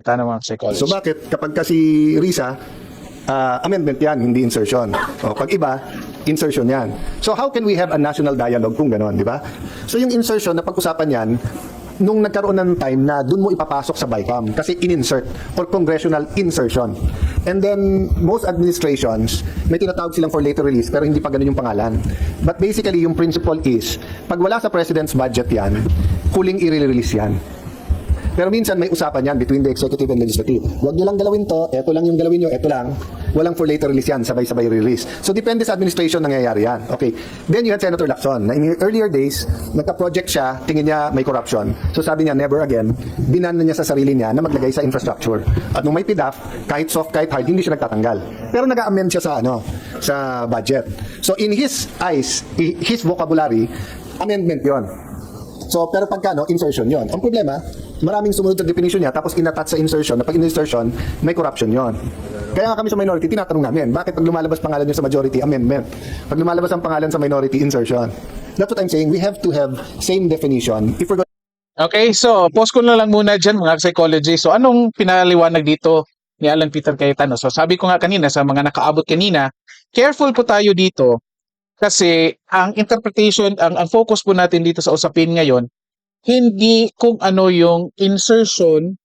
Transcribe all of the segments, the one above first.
Tanong mga psychologist. So bakit kapag kasi Risa, ah, amendment yan, hindi insertion. O pag iba, insertion yan. So how can we have a national dialogue kung gano'n, di ba? So yung insertion na pag-usapan yan, nung nagkaroon ng time na dun mo ipapasok sa BICAM kasi in-insert or congressional insertion. And then most administrations, may tinatawag silang for later release pero hindi pa ganun yung pangalan. But basically yung principle is, pag wala sa president's budget yan, huling i-release yan. Pero minsan may usapan yan between the executive and legislative. Huwag nyo lang galawin to, eto lang yung galawin nyo, eto lang. Walang for later release yan, sabay-sabay release. So depende sa administration nangyayari yan. Okay. Then you had Senator Lacson. Na in earlier days, nagka-project siya, tingin niya may corruption. So sabi niya, never again. Binan na niya sa sarili niya na maglagay sa infrastructure. At nung may PDAF, kahit soft, kahit hard, hindi siya nagtatanggal. Pero nag-amend siya sa ano, sa budget. So in his eyes, his vocabulary, amendment yon. So, pero pagka, no, insertion yon. Ang problema, maraming sumunod sa definition niya, tapos inattach sa insertion, na pag in-insertion, may corruption yon. Kaya nga kami sa minority, tinatanong namin, bakit pag lumalabas pangalan niyo sa majority, amendment? Pag lumalabas ang pangalan sa minority, insertion. That's what I'm saying. We have to have same definition if we're Okay, so pause ko na lang muna dyan mga psychology. So anong pinaliwanag dito ni Alan Peter Cayetano? So sabi ko nga kanina sa mga nakaabot kanina, careful po tayo dito kasi ang interpretation, ang, ang focus po natin dito sa usapin ngayon, hindi kung ano yung insertion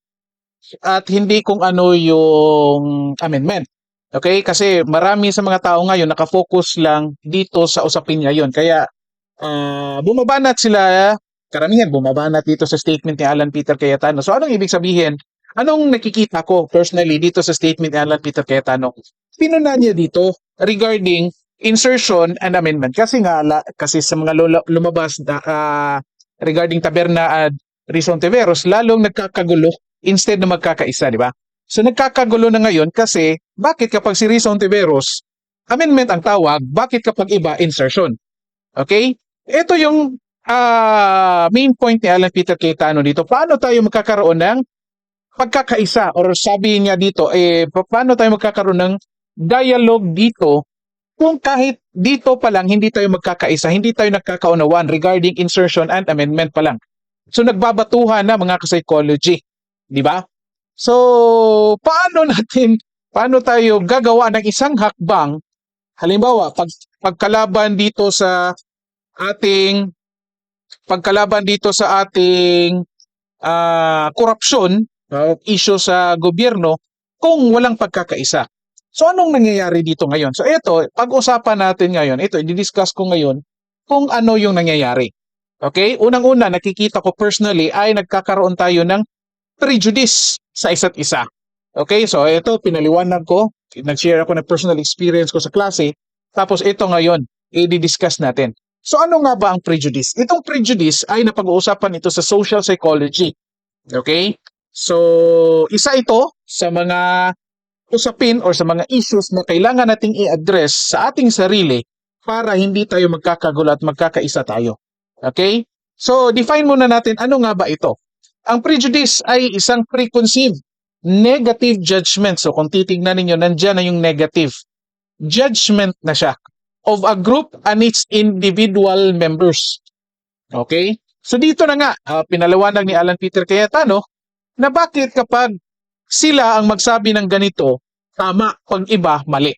at hindi kung ano yung amendment. Okay? Kasi marami sa mga tao ngayon nakafocus lang dito sa usapin ngayon. Kaya ah bumabanat sila karamihan bumabanat dito sa statement ni Alan Peter Cayetano. So anong ibig sabihin? Anong nakikita ko personally dito sa statement ni Alan Peter Cayetano? Pinuna niya dito regarding insertion and amendment. Kasi nga, la, kasi sa mga lumabas na, ah, regarding Taberna at Rizon Tiveros, lalong nagkakagulo instead na magkakaisa, di ba? So nagkakagulo na ngayon kasi bakit kapag si Rizon Tiveros, amendment ang tawag, bakit kapag iba, insertion? Okay? Ito yung ah, main point ni Alan Peter Cayetano dito. Paano tayo magkakaroon ng pagkakaisa or sabi niya dito, eh, pa- paano tayo magkakaroon ng dialogue dito kung kahit dito pa lang hindi tayo magkakaisa, hindi tayo nagkakaunawan regarding insertion and amendment pa lang. So nagbabatuhan na mga ka-psychology, di ba? So paano natin paano tayo gagawa ng isang hakbang halimbawa pag pagkalaban dito sa ating pagkalaban dito sa ating ah, korupsyon, uh, issue sa gobyerno kung walang pagkakaisa. So anong nangyayari dito ngayon? So ito, pag-usapan natin ngayon, ito, i-discuss ko ngayon kung ano yung nangyayari. Okay? Unang-una, nakikita ko personally ay nagkakaroon tayo ng prejudice sa isa't isa. Okay? So ito, pinaliwanag ko, nag-share ako ng personal experience ko sa klase, tapos ito ngayon, i-discuss natin. So ano nga ba ang prejudice? Itong prejudice ay napag-uusapan ito sa social psychology. Okay? So, isa ito sa mga usapin or sa mga issues na kailangan nating i-address sa ating sarili para hindi tayo magkakagulo at magkakaisa tayo. Okay? So, define muna natin ano nga ba ito. Ang prejudice ay isang preconceived negative judgment. So, kung titingnan ninyo, nandyan na yung negative. Judgment na siya of a group and its individual members. Okay? So, dito na nga, ah, pinaliwanag ni Alan Peter Cayetano na bakit kapag sila ang magsabi ng ganito, tama, pag iba, mali.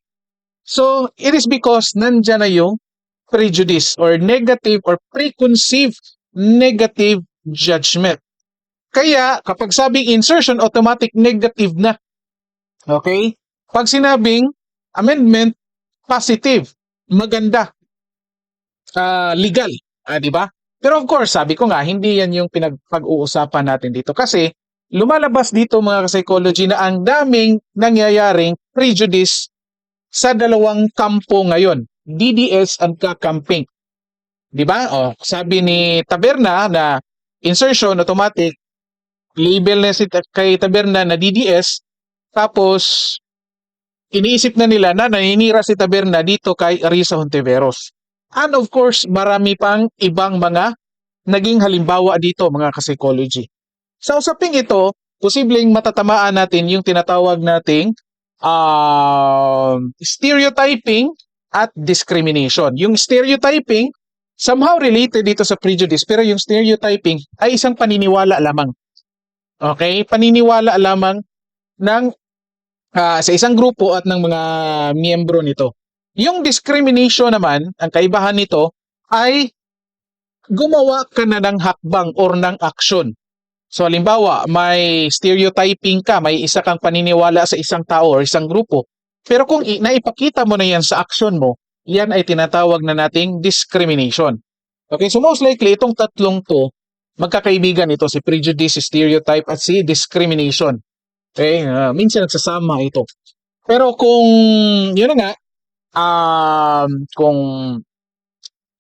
So, it is because nandyan na yung prejudice or negative or preconceived negative judgment. Kaya, kapag sabing insertion, automatic negative na. Okay? Pag sinabing amendment, positive, maganda, ah, legal, ah, di ba? Pero of course, sabi ko nga, hindi yan yung pinagpag-uusapan natin dito kasi lumalabas dito mga psychology na ang daming nangyayaring prejudice sa dalawang kampo ngayon, DDS at kakamping. 'Di ba? O, sabi ni Taberna na insertion automatic label na si kay Taberna na DDS tapos iniisip na nila na naninira si Taberna dito kay Arisa Hontiveros. And of course, marami pang ibang mga naging halimbawa dito mga ka-psychology. Sa usaping ito, posibleng matatamaan natin yung tinatawag nating um, stereotyping at discrimination. Yung stereotyping, somehow related dito sa prejudice, pero yung stereotyping ay isang paniniwala lamang. Okay? Paniniwala lamang ng ah, sa isang grupo at ng mga miyembro nito. Yung discrimination naman, ang kaibahan nito ay gumawa ka na ng hakbang or ng aksyon. So halimbawa, may stereotyping ka, may isa kang paniniwala sa isang tao or isang grupo. Pero kung naipakita mo na yan sa aksyon mo, yan ay tinatawag na nating discrimination. Okay, so most likely itong tatlong to, magkakaibigan ito, si prejudice, stereotype, at si discrimination. Okay, ah, minsan nagsasama ito. Pero kung, yun na nga, um, kung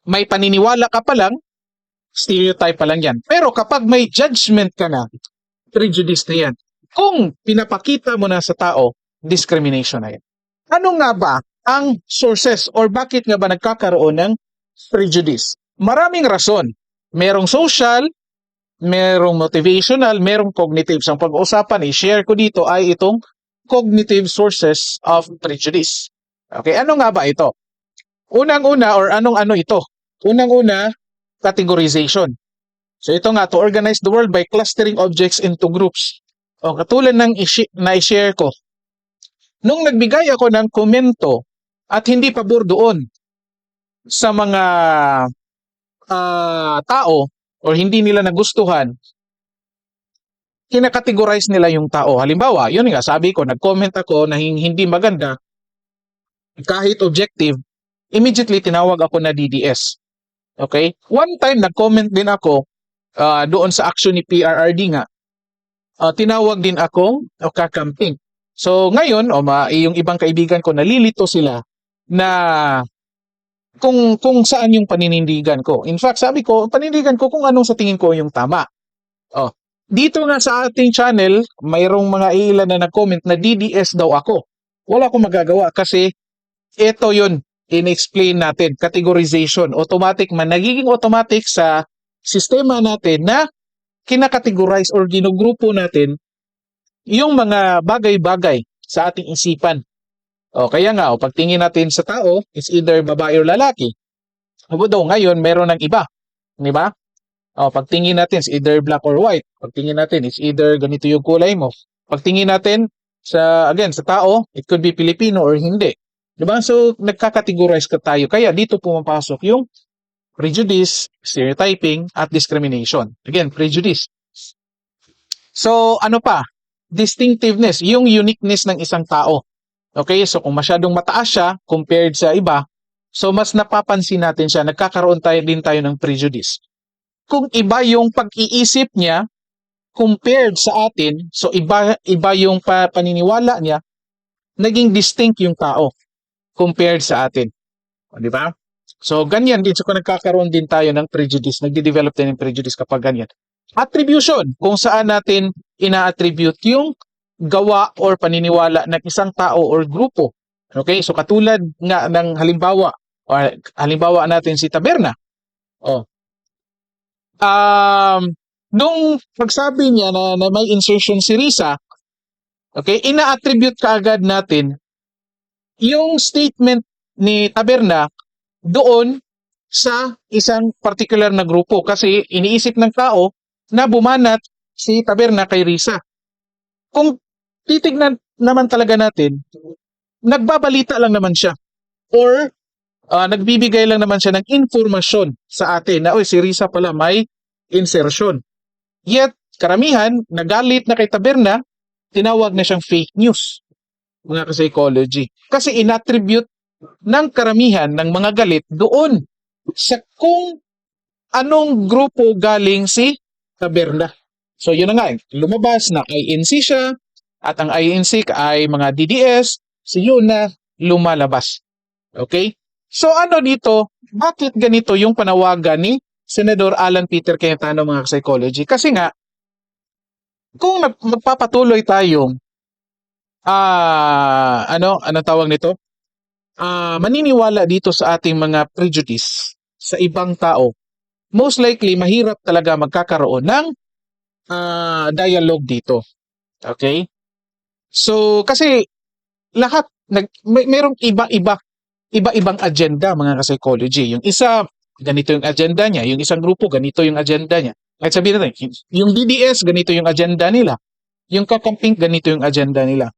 may paniniwala ka pa lang, stereotype pa lang yan. Pero kapag may judgment ka na, prejudice na yan. Kung pinapakita mo na sa tao, discrimination na yan. Ano nga ba ang sources or bakit nga ba nagkakaroon ng prejudice? Maraming rason. Merong social, merong motivational, merong cognitive. Ang pag-uusapan, i-share ko dito ay itong cognitive sources of prejudice. Okay, ano nga ba ito? Unang-una or anong-ano ito? Unang-una, categorization. So ito nga, to organize the world by clustering objects into groups. O katulad ng ishi- na i-share ko. Nung nagbigay ako ng komento at hindi pabor doon sa mga ah, tao or hindi nila nagustuhan, kinakategorize nila yung tao. Halimbawa, yun nga, sabi ko, nag-comment ako na hin- hindi maganda, kahit objective, immediately tinawag ako na DDS. Okay? One time, nag-comment din ako ah, doon sa action ni PRRD nga. Ah, tinawag din ako o kakamping. So, ngayon, o ma, yung ibang kaibigan ko, nalilito sila na kung kung saan yung paninindigan ko. In fact, sabi ko, paninindigan ko kung anong sa tingin ko yung tama. Oh, dito nga sa ating channel, mayroong mga ilan na nag-comment na DDS daw ako. Wala akong magagawa kasi ito yun, in-explain natin, categorization, automatic man, nagiging automatic sa sistema natin na kinakategorize or ginugrupo natin yung mga bagay-bagay sa ating isipan. O kaya nga, o pagtingin natin sa tao, it's either babae or lalaki. Daw ngayon, meron ng iba. Di ba? O pagtingin natin, it's either black or white. Pagtingin natin, it's either ganito yung kulay mo. Pagtingin natin sa, again, sa tao, it could be Filipino or hindi. Di ba? So, nagkakategorize ka tayo. Kaya dito pumapasok yung prejudice, stereotyping, at discrimination. Again, prejudice. So, ano pa? Distinctiveness, yung uniqueness ng isang tao. Okay, so kung masyadong mataas siya compared sa iba, so mas napapansin natin siya, nagkakaroon tayo din tayo ng prejudice. Kung iba yung pag-iisip niya compared sa atin, so iba iba yung pa- paniniwala niya, naging distinct yung tao compared sa atin. O, Di ba? So ganyan din so kung nagkakaroon din tayo ng prejudice, nagde-develop tayo ng prejudice kapag ganyan. Attribution, kung saan natin ina-attribute yung gawa or paniniwala ng isang tao or grupo. Okay? So katulad nga ng halimbawa or halimbawa natin si Taberna. Oh. Um nung pagsabi niya na, na may insertion si Risa, okay, ina-attribute kaagad natin yung statement ni Taberna doon sa isang particular na grupo kasi iniisip ng tao na bumanat si Taberna kay Risa. Kung titignan naman talaga natin, nagbabalita lang naman siya. Or ah, nagbibigay lang naman siya ng informasyon sa atin na, oy, si Risa pala may insertion. Yet, karamihan, nagalit na kay Taberna, tinawag na siyang fake news, mga ka-psychology. Kasi inattribute ng karamihan ng mga galit doon sa kung anong grupo galing si Taberna. So yun na nga, lumabas na INC siya at ang INC ay mga DDS, so yun na lumalabas. Okay? So ano dito, bakit ganito yung panawagan ni Senador Alan Peter Cayetano mga psychology? Kasi nga, kung magpapatuloy tayong ah ano ano tawag nito? Ah maniniwala dito sa ating mga prejudice sa ibang tao. Most likely mahirap talaga magkakaroon ng ah dialogue dito. Okay? So kasi lahat nag may, merong iba-iba iba-ibang agenda mga ka-psychology. Yung isa ganito yung agenda niya, yung isang grupo ganito yung agenda niya. Kahit sabihin natin, yung DDS, ganito yung agenda nila. Yung kakamping, ganito yung agenda nila.